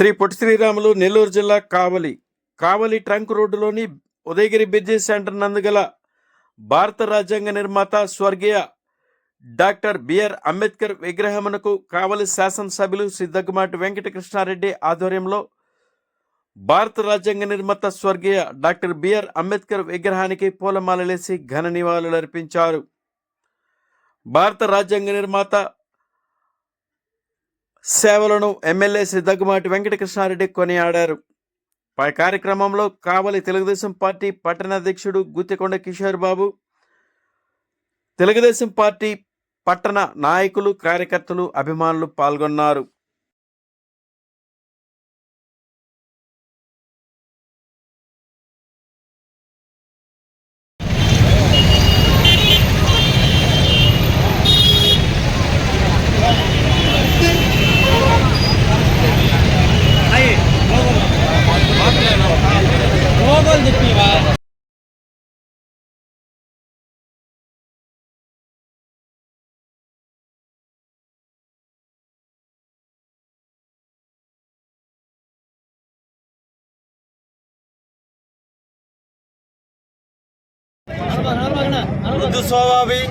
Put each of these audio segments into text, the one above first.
శ్రీ పొట్టి శ్రీరాములు నెల్లూరు జిల్లా కావలి కావలి ట్రంక్ రోడ్డులోని Udayagiri business centre నందుగల భారత రాజ్యాంగ నిర్మాత స్వర్గీయ డాక్టర్ బిఆర్ అంబేద్కర్ విగ్రహమునకు కావలి శాసనసభ్యులు శ్రీ దగ్గుమాటి వెంకటకృష్ణారెడ్డి ఆధ్వర్యంలో భారత రాజ్యాంగ నిర్మాత స్వర్గీయ డాక్టర్ బిఆర్ అంబేద్కర్ విగ్రహానికి పూలమాలలేసి ఘన నివాళులర్పించారు. భారత రాజ్యాంగ నిర్మాత సేవలను ఎమ్మెల్యే సిద్ధగుమాటి దగ్గుమాటి వెంకటకృష్ణారెడ్డి కొనియాడారు. పై కార్యక్రమంలో కావలి తెలుగుదేశం పార్టీ పట్టణాధ్యక్షుడు గుత్తికొండ కిషోర్ బాబు తెలుగుదేశం పార్టీ పట్టణ నాయకులు కార్యకర్తలు అభిమానులు పాల్గొన్నారు. మృదు స్వభావి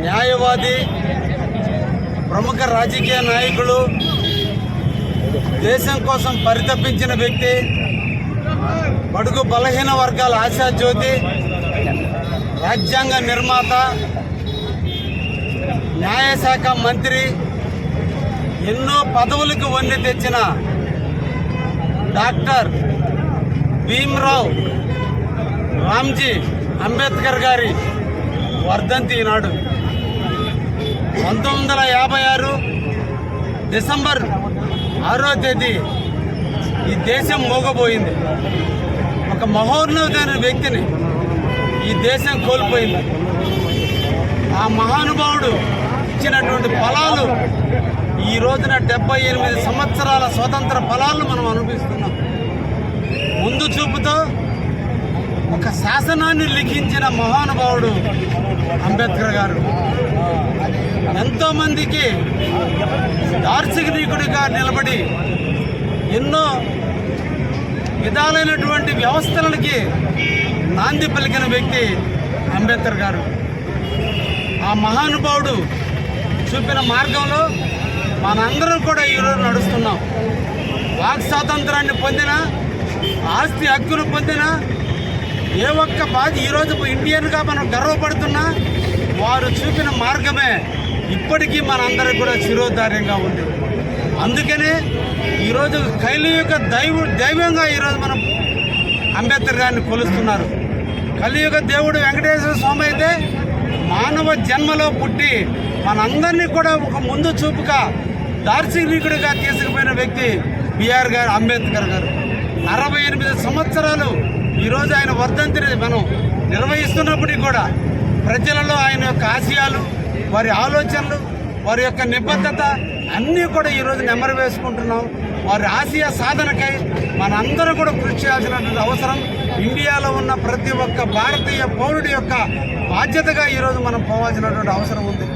న్యాయవాది ప్రముఖ రాజకీయ నాయకులు దేశం కోసం పరితపించిన వ్యక్తి బడుగు బలహీన వర్గాల ఆశాజ్యోతి రాజ్యాంగ నిర్మాత న్యాయశాఖ మంత్రి ఎన్నో పదవులకు వండి తెచ్చిన డాక్టర్ భీమ్రావ్ రామ్జీ అంబేద్కర్ గారి వర్ధంతి ఈనాడు. పంతొమ్మిది వందల యాభై ఆరు డిసెంబర్ ఆరో తేదీ ఈ దేశం మోగబోయింది. ఒక మహోన్నతమైన వ్యక్తిని ఈ దేశం కోల్పోయింది. ఆ మహానుభావుడు ఇచ్చినటువంటి ఫలాలు ఈ రోజున డెబ్బై ఎనిమిది సంవత్సరాల స్వతంత్ర ఫలాలను మనం అనుభవిస్తున్నాం. ముందు చూపుతో ఒక శాసనాన్ని లిఖించిన మహానుభావుడు అంబేద్కర్ గారు. ఎంతోమందికి దార్శనికుడిగా నిలబడి ఎన్నో విధాలైనటువంటి వ్యవస్థలకి నాంది పలికిన వ్యక్తి అంబేద్కర్ గారు. ఆ మహానుభావుడు చూపిన మార్గంలో మనందరం కూడా ఈరోజు నడుస్తున్నాం. వాక్ స్వాతంత్రాన్ని పొందిన ఆస్తి హక్కును పొందిన ఏ ఒక్క బాధ ఈరోజు ఇండియన్గా మనం గర్వపడుతున్నా వారు చూపిన మార్గమే ఇప్పటికీ మనందరికి కూడా శిరోధార్యంగా ఉంది. అందుకనే ఈరోజు కలియుగ దైవ దైవంగా ఈరోజు మనం అంబేద్కర్ గారిని కొలుస్తున్నారు. కలియుగ దేవుడు వెంకటేశ్వర స్వామి అయితే మానవ జన్మలో పుట్టి మనందరినీ కూడా ఒక ముందు చూపుగా దార్శనికుడిగా తీసుకుపోయిన వ్యక్తి బిఆర్ గారు అంబేద్కర్ గారు. అరవై ఎనిమిది సంవత్సరాలు ఈరోజు ఆయన వర్ధంతిని మనం నిర్వహిస్తున్నప్పటికీ కూడా ప్రజలలో ఆయన యొక్క ఆశయాలు వారి ఆలోచనలు వారి యొక్క నిబద్ధత అన్నీ కూడా ఈరోజు నెమరు వేసుకుంటున్నాం. వారి ఆశయ సాధనకై మనందరం కూడా కృషి చేయాల్సినటువంటి అవసరం. ఇండియాలో ఉన్న ప్రతి ఒక్క భారతీయ పౌరుడి యొక్క బాధ్యతగా ఈరోజు మనం పోవాల్సినటువంటి అవసరం ఉంది.